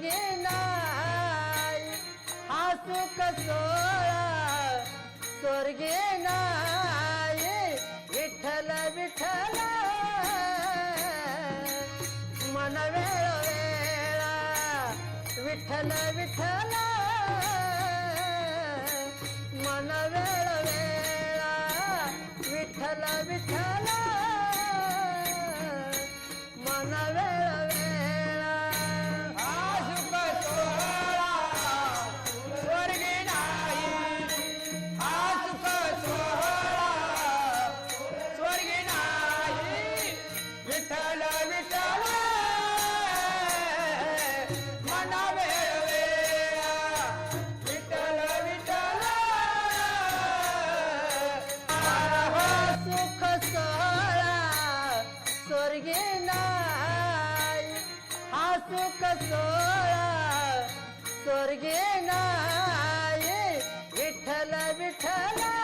स्वर्गीनाय हा सुख सोळा स्वर्गीनाय विठ्ठल विठ्ठल. मन वेळ वेळा. विठ्ठल विठ्ठल. मन वेळ वेळा. विठ्ठल विठ्ठल. स्वर्गी नाय हा सुख सोळा स्वर्गी नाय विठ्ठल विठ्ठल.